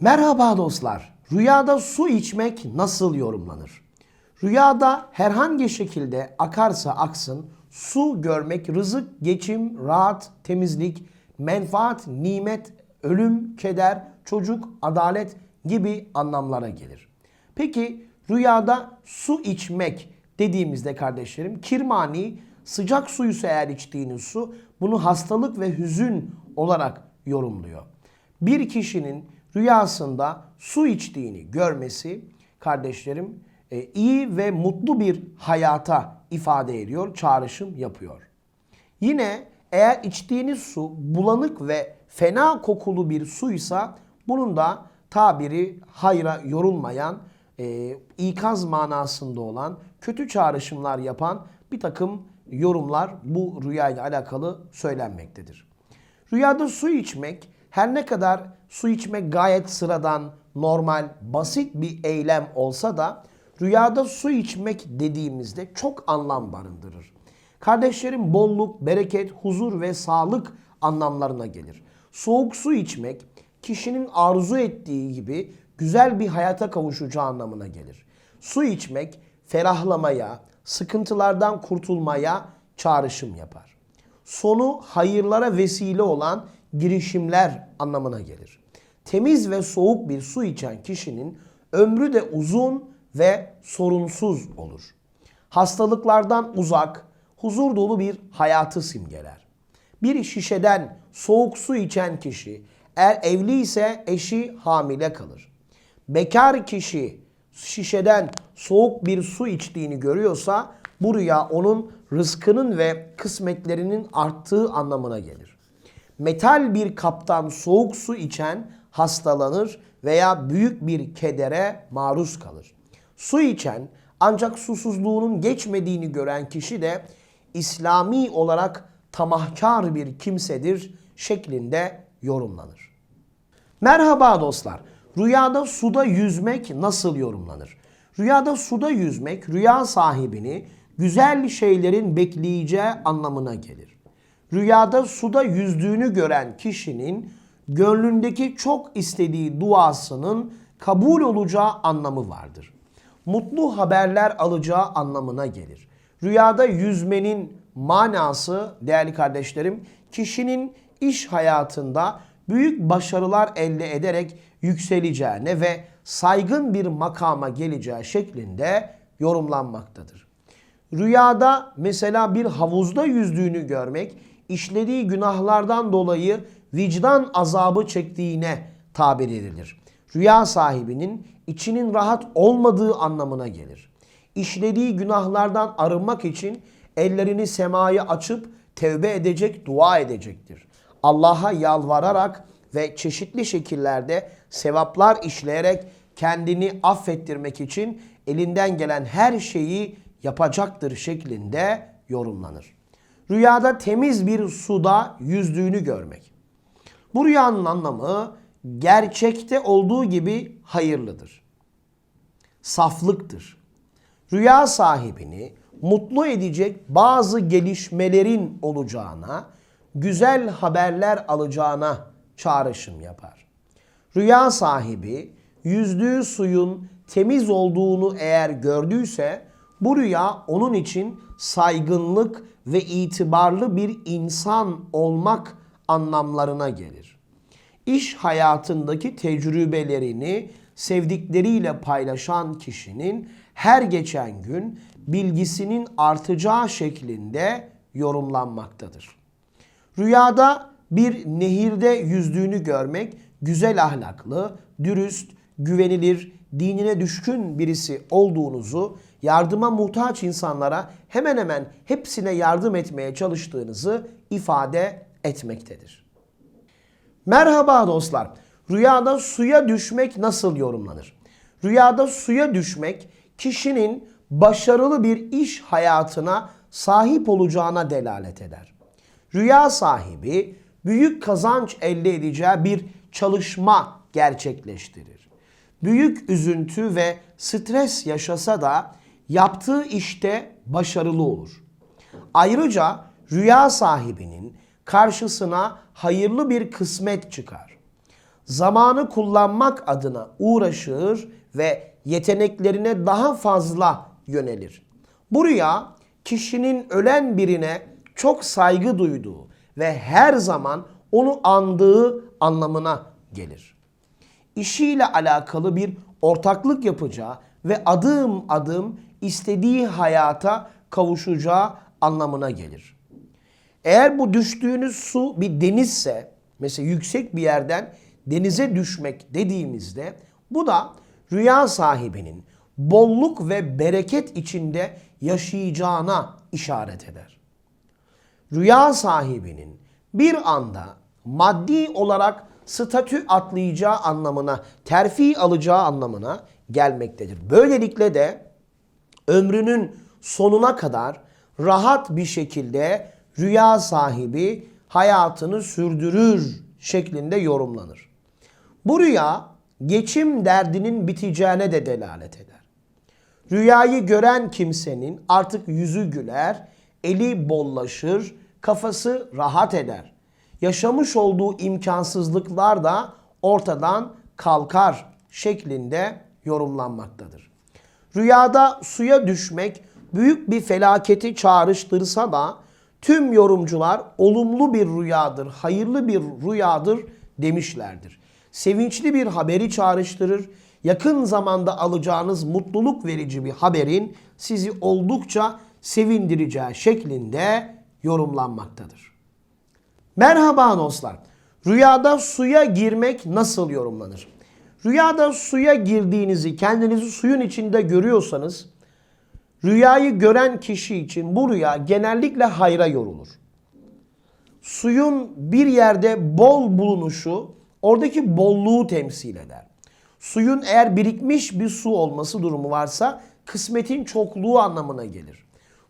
Merhaba dostlar. Rüyada su içmek nasıl yorumlanır? Rüyada herhangi şekilde akarsa aksın su görmek rızık, geçim, rahat, temizlik, menfaat, nimet, ölüm, keder, çocuk, adalet gibi anlamlara gelir. Peki rüyada su içmek dediğimizde kardeşlerim kirmani sıcak suysa eğer içtiğiniz su bunu hastalık ve hüzün olarak yorumluyor. Bir kişinin rüyasında su içtiğini görmesi kardeşlerim e, iyi ve mutlu bir hayata ifade ediyor, çağrışım yapıyor. Yine eğer içtiğiniz su bulanık ve fena kokulu bir suysa bunun da tabiri hayra yorulmayan, e, ikaz manasında olan, kötü çağrışımlar yapan bir takım yorumlar bu rüyayla alakalı söylenmektedir. Rüyada su içmek her ne kadar su içmek gayet sıradan, normal, basit bir eylem olsa da rüyada su içmek dediğimizde çok anlam barındırır. Kardeşlerim bolluk, bereket, huzur ve sağlık anlamlarına gelir. Soğuk su içmek kişinin arzu ettiği gibi güzel bir hayata kavuşacağı anlamına gelir. Su içmek ferahlamaya, sıkıntılardan kurtulmaya çağrışım yapar. Sonu hayırlara vesile olan girişimler anlamına gelir. Temiz ve soğuk bir su içen kişinin ömrü de uzun ve sorunsuz olur. Hastalıklardan uzak, huzur dolu bir hayatı simgeler. Bir şişeden soğuk su içen kişi eğer evli ise eşi hamile kalır. Bekar kişi şişeden soğuk bir su içtiğini görüyorsa bu rüya onun rızkının ve kısmetlerinin arttığı anlamına gelir. Metal bir kaptan soğuk su içen hastalanır veya büyük bir kedere maruz kalır. Su içen ancak susuzluğunun geçmediğini gören kişi de İslami olarak tamahkar bir kimsedir şeklinde yorumlanır. Merhaba dostlar. Rüyada suda yüzmek nasıl yorumlanır? Rüyada suda yüzmek rüya sahibini güzel şeylerin bekleyeceği anlamına gelir. Rüyada suda yüzdüğünü gören kişinin gönlündeki çok istediği duasının kabul olacağı anlamı vardır. Mutlu haberler alacağı anlamına gelir. Rüyada yüzmenin manası değerli kardeşlerim kişinin iş hayatında büyük başarılar elde ederek yükseleceğine ve saygın bir makama geleceği şeklinde yorumlanmaktadır. Rüyada mesela bir havuzda yüzdüğünü görmek işlediği günahlardan dolayı vicdan azabı çektiğine tabir edilir. Rüya sahibinin içinin rahat olmadığı anlamına gelir. İşlediği günahlardan arınmak için ellerini semaya açıp tevbe edecek, dua edecektir. Allah'a yalvararak ve çeşitli şekillerde sevaplar işleyerek kendini affettirmek için elinden gelen her şeyi yapacaktır şeklinde yorumlanır. Rüyada temiz bir suda yüzdüğünü görmek. Bu rüyanın anlamı gerçekte olduğu gibi hayırlıdır. Saflıktır. Rüya sahibini mutlu edecek bazı gelişmelerin olacağına, güzel haberler alacağına çağrışım yapar. Rüya sahibi yüzdüğü suyun temiz olduğunu eğer gördüyse bu rüya onun için saygınlık ve itibarlı bir insan olmak anlamlarına gelir. İş hayatındaki tecrübelerini sevdikleriyle paylaşan kişinin her geçen gün bilgisinin artacağı şeklinde yorumlanmaktadır. Rüyada bir nehirde yüzdüğünü görmek güzel ahlaklı, dürüst, güvenilir, dinine düşkün birisi olduğunuzu, yardıma muhtaç insanlara hemen hemen hepsine yardım etmeye çalıştığınızı ifade etmektedir. Merhaba dostlar. Rüyada suya düşmek nasıl yorumlanır? Rüyada suya düşmek kişinin başarılı bir iş hayatına sahip olacağına delalet eder. Rüya sahibi büyük kazanç elde edeceği bir çalışma gerçekleştirir. Büyük üzüntü ve stres yaşasa da yaptığı işte başarılı olur. Ayrıca rüya sahibinin karşısına hayırlı bir kısmet çıkar. zamanı kullanmak adına uğraşır ve yeteneklerine daha fazla yönelir. Bu rüya kişinin ölen birine çok saygı duyduğu ve her zaman onu andığı anlamına gelir. İşiyle alakalı bir ortaklık yapacağı ve adım adım istediği hayata kavuşacağı anlamına gelir. Eğer bu düştüğünüz su bir denizse, mesela yüksek bir yerden denize düşmek dediğimizde bu da rüya sahibinin bolluk ve bereket içinde yaşayacağına işaret eder. Rüya sahibinin bir anda maddi olarak statü atlayacağı anlamına, terfi alacağı anlamına gelmektedir. Böylelikle de ömrünün sonuna kadar rahat bir şekilde rüya sahibi hayatını sürdürür şeklinde yorumlanır. Bu rüya geçim derdinin biteceğine de delalet eder. Rüyayı gören kimsenin artık yüzü güler, eli bollaşır, kafası rahat eder. Yaşamış olduğu imkansızlıklar da ortadan kalkar şeklinde yorumlanmaktadır. Rüyada suya düşmek büyük bir felaketi çağrıştırsa da tüm yorumcular olumlu bir rüyadır, hayırlı bir rüyadır demişlerdir. Sevinçli bir haberi çağrıştırır. Yakın zamanda alacağınız mutluluk verici bir haberin sizi oldukça sevindireceği şeklinde yorumlanmaktadır. Merhaba dostlar. Rüyada suya girmek nasıl yorumlanır? Rüyada suya girdiğinizi, kendinizi suyun içinde görüyorsanız rüyayı gören kişi için bu rüya genellikle hayra yorulur. Suyun bir yerde bol bulunuşu oradaki bolluğu temsil eder. Suyun eğer birikmiş bir su olması durumu varsa kısmetin çokluğu anlamına gelir.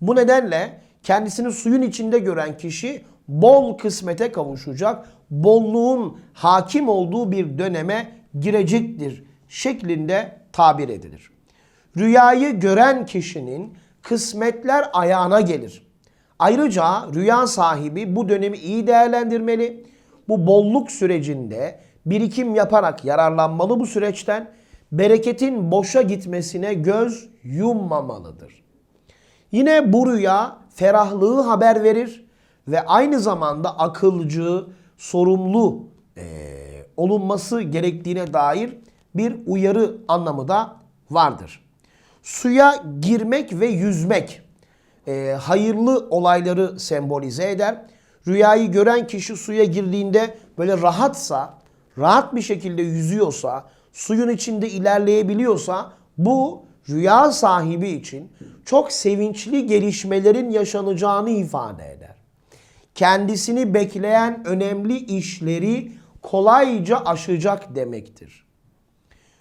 Bu nedenle kendisini suyun içinde gören kişi bol kısmete kavuşacak, bolluğun hakim olduğu bir döneme girecektir şeklinde tabir edilir. Rüyayı gören kişinin kısmetler ayağına gelir. Ayrıca rüya sahibi bu dönemi iyi değerlendirmeli. Bu bolluk sürecinde birikim yaparak yararlanmalı bu süreçten. Bereketin boşa gitmesine göz yummamalıdır. Yine bu rüya ferahlığı haber verir ve aynı zamanda akılcı, sorumlu e, olunması gerektiğine dair bir uyarı anlamı da vardır. Suya girmek ve yüzmek e, hayırlı olayları sembolize eder. Rüyayı gören kişi suya girdiğinde böyle rahatsa, rahat bir şekilde yüzüyorsa, suyun içinde ilerleyebiliyorsa bu rüya sahibi için çok sevinçli gelişmelerin yaşanacağını ifade eder. Kendisini bekleyen önemli işleri kolayca aşacak demektir.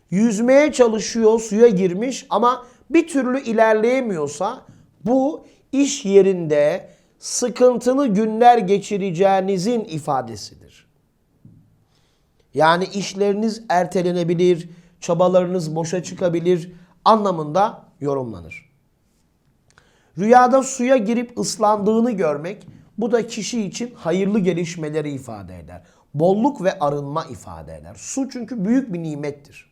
Yüzmeye çalışıyor, suya girmiş ama bir türlü ilerleyemiyorsa bu iş yerinde sıkıntılı günler geçireceğinizin ifadesidir. Yani işleriniz ertelenebilir, çabalarınız boşa çıkabilir anlamında yorumlanır. Rüyada suya girip ıslandığını görmek bu da kişi için hayırlı gelişmeleri ifade eder. Bolluk ve arınma ifade eder. Su çünkü büyük bir nimettir.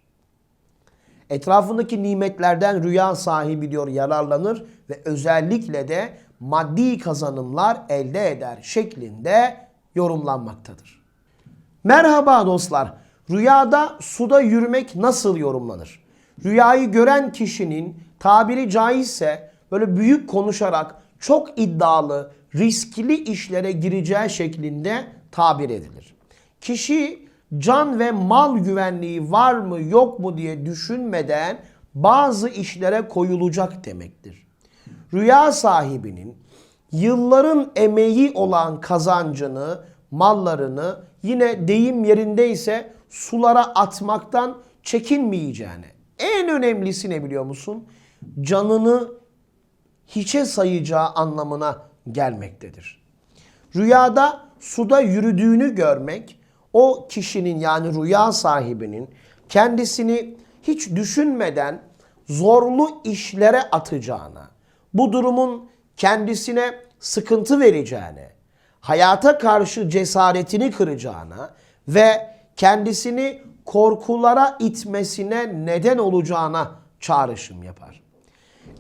Etrafındaki nimetlerden rüya sahibi diyor yararlanır ve özellikle de maddi kazanımlar elde eder şeklinde yorumlanmaktadır. Merhaba dostlar. Rüyada suda yürümek nasıl yorumlanır? Rüyayı gören kişinin tabiri caizse böyle büyük konuşarak çok iddialı, riskli işlere gireceği şeklinde tabir edilir. Kişi can ve mal güvenliği var mı yok mu diye düşünmeden bazı işlere koyulacak demektir. Rüya sahibinin yılların emeği olan kazancını, mallarını yine deyim yerindeyse sulara atmaktan çekinmeyeceğini. En önemlisi ne biliyor musun? Canını hiçe sayacağı anlamına gelmektedir. Rüyada suda yürüdüğünü görmek o kişinin yani rüya sahibinin kendisini hiç düşünmeden zorlu işlere atacağına, bu durumun kendisine sıkıntı vereceğine, hayata karşı cesaretini kıracağına ve kendisini korkulara itmesine neden olacağına çağrışım yapar.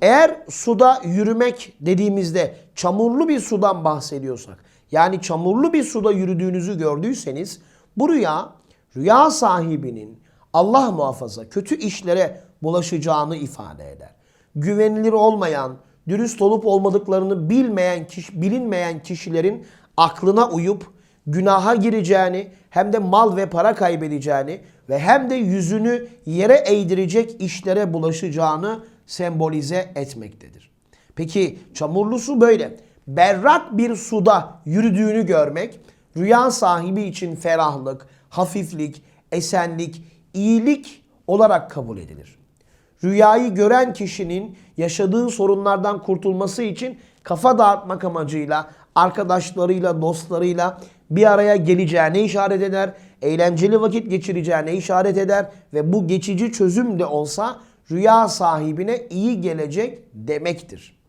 Eğer suda yürümek dediğimizde çamurlu bir sudan bahsediyorsak, yani çamurlu bir suda yürüdüğünüzü gördüyseniz bu rüya rüya sahibinin Allah muhafaza kötü işlere bulaşacağını ifade eder. Güvenilir olmayan, dürüst olup olmadıklarını bilmeyen kişi, bilinmeyen kişilerin aklına uyup günaha gireceğini, hem de mal ve para kaybedeceğini ve hem de yüzünü yere eğdirecek işlere bulaşacağını sembolize etmektedir. Peki çamurlu su böyle. Berrak bir suda yürüdüğünü görmek rüya sahibi için ferahlık, hafiflik, esenlik, iyilik olarak kabul edilir. Rüyayı gören kişinin yaşadığı sorunlardan kurtulması için kafa dağıtmak amacıyla arkadaşlarıyla, dostlarıyla bir araya geleceğine işaret eder. Eğlenceli vakit geçireceğine işaret eder ve bu geçici çözüm de olsa rüya sahibine iyi gelecek demektir.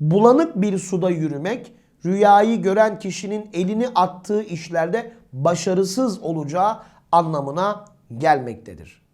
Bulanık bir suda yürümek rüyayı gören kişinin elini attığı işlerde başarısız olacağı anlamına gelmektedir.